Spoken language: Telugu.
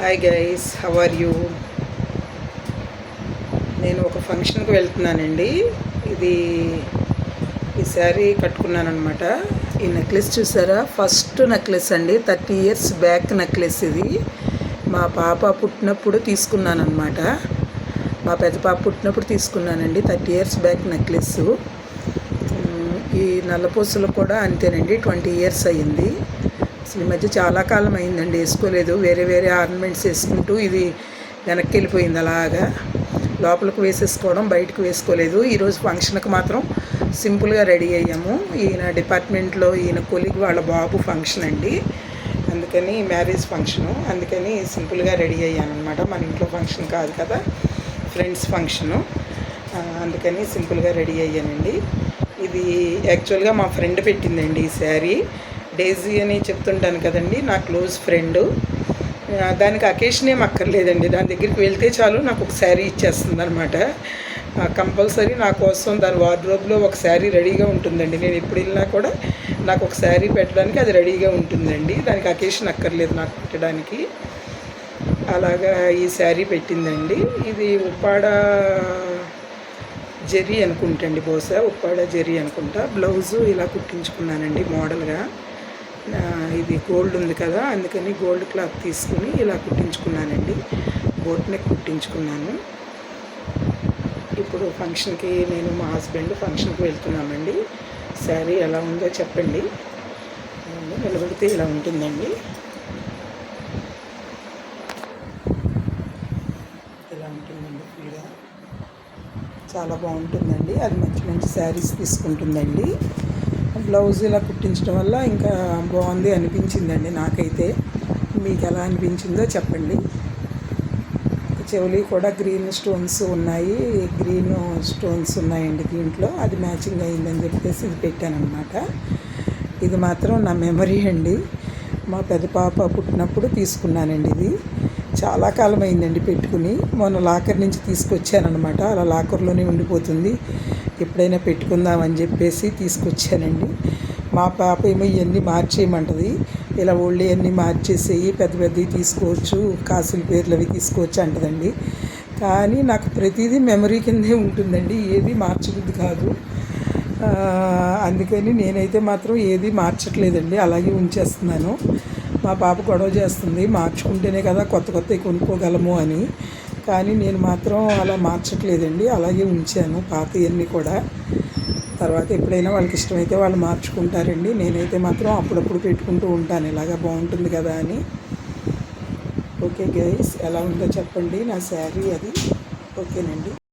Hi guys how are you నేను ఒక ఫంక్షన్కి వెళ్తున్నానండి. ఇది ఈ శారీ కట్టుకున్నాను అనమాట ఈ నెక్లెస్ చూసారా? ఫస్ట్ నెక్లెస్ అండి. థర్టీ ఇయర్స్ బ్యాక్ నెక్లెస్ ఇది. మా పాప పుట్టినప్పుడు తీసుకున్నానమాట మా పెద్ద పాప పుట్టినప్పుడు తీసుకున్నానండి. థర్టీ ఇయర్స్ బ్యాక్ నెక్లెస్ ఈ నల్లపూసలు కూడా అంతేనండి. ట్వంటీ ఇయర్స్ అయ్యింది. అసలు ఈ మధ్య చాలా కాలం అయిందండి వేసుకోలేదు. వేరే వేరే ఆర్నమెంట్స్ వేసుకుంటూ ఇది వెనక్కి వెళ్ళిపోయింది అలాగా. లోపలికి వేసేసుకోవడం బయటకు వేసుకోలేదు. ఈరోజు ఫంక్షన్కి మాత్రం సింపుల్గా రెడీ అయ్యాము. ఈయన డిపార్ట్మెంట్లో ఈయన కొలిగ్ వాళ్ళ బాబు ఫంక్షన్ అండి. అందుకని మ్యారేజ్ ఫంక్షను. అందుకని సింపుల్గా రెడీ అయ్యాను అనమాట మన ఇంట్లో ఫంక్షన్ కాదు కదా ఫ్రెండ్స్ ఫంక్షను. అందుకని సింపుల్గా రెడీ అయ్యానండి. ఇది యాక్చువల్గా మా ఫ్రెండ్ పెట్టిందండి ఈ శారీ. డేజీ అని చెప్తుంటాను కదండి నా క్లోజ్ ఫ్రెండ్. దానికి అకేషన్ ఏం అక్కర్లేదండి. దాని దగ్గరికి వెళ్తే చాలు నాకు ఒక శారీ ఇచ్చేస్తుంది అనమాట కంపల్సరీ నా కోసం దాని వార్డ్రోబ్లో ఒక శారీ రెడీగా ఉంటుందండి. నేను ఎప్పుడు వెళ్ళినా కూడా నాకు ఒక శారీ పెట్టడానికి అది రెడీగా ఉంటుందండి. దానికి అకేషన్ అక్కర్లేదు నాకు పెట్టడానికి. అలాగా ఈ శారీ పెట్టిందండి. ఇది ఉప్పాడ జెరీ అనుకుంటండి బహుశా. ఉప్పాడ జెరీ అనుకుంటా. బ్లౌజు ఇలా కుట్టించుకున్నానండి మోడల్గా. ఇది గోల్డ్ ఉంది కదా అందుకని గోల్డ్ క్లాత్ తీసుకుని ఇలా కుట్టించుకున్నానండి. Boat neck కుట్టించుకున్నాను. ఇప్పుడు ఫంక్షన్కి నేను మా హస్బెండ్ ఫంక్షన్కి వెళ్తున్నామండి. శారీ ఎలా ఉందో చెప్పండి. నిలబడితే ఇలా ఉంటుందండి. ఇలా ఉంటుందండి ఫుల్గా చాలా బాగుంటుందండి. అది మంచి మంచి శారీస్ తీసుకుంటుందండి. బ్లౌజ్ ఇలా కుట్టించడం వల్ల ఇంకా బాగుంది అనిపించిందండి నాకైతే. మీకు ఎలా అనిపించిందో చెప్పండి. చెవులి కూడా గ్రీన్ స్టోన్స్ ఉన్నాయి. గ్రీన్ స్టోన్స్ ఉన్నాయండి దీంట్లో. అది మ్యాచింగ్ అయిందని చెప్పేసి ఇది పెట్టానమాట ఇది మాత్రం నా మెమరీ అండి. మా పెద్ద పాప పుట్టినప్పుడు తీసుకున్నానండి ఇది. చాలా కాలం అయిందండి పెట్టుకుని. మొన్న లాకర్ నుంచి తీసుకొచ్చానమాట అలా లాకర్లోనే ఉండిపోతుంది. ఎప్పుడైనా పెట్టుకుందామని చెప్పేసి తీసుకొచ్చానండి. మా పాప ఏమో ఇవన్నీ మార్చేయమంటది. ఇలా ఓళ్ళు అన్నీ మార్చేసేయి పెద్ద పెద్దవి తీసుకోవచ్చు కాసుల పేర్లు అవి తీసుకోవచ్చు అంటదండి. కానీ నాకు ప్రతిదీ మెమరీ కిందే ఉంటుందండి. ఏది మార్చబుద్ధి కాదు. అందుకని నేనైతే మాత్రం ఏది మార్చట్లేదండి. అలాగే ఉంచేస్తున్నాను. మా పాప గొడవ చేస్తుంది. మార్చుకుంటేనే కదా కొత్త కొత్తవి కొనుక్కోగలము అని. కానీ నేను మాత్రం అలా మార్చట్లేదండి. అలాగే ఉంచాను పాతవన్నీ కూడా. తర్వాత ఎప్పుడైనా వాళ్ళకి ఇష్టమైతే వాళ్ళు మార్చుకుంటారండి. నేనైతే మాత్రం అప్పుడప్పుడు పెట్టుకుంటూ ఉంటాను. ఇలాగా బాగుంటుంది కదా అని. ఓకే గైస్ ఎలా ఉందో చెప్పండి. నా శారీ అది. ఓకేనండి.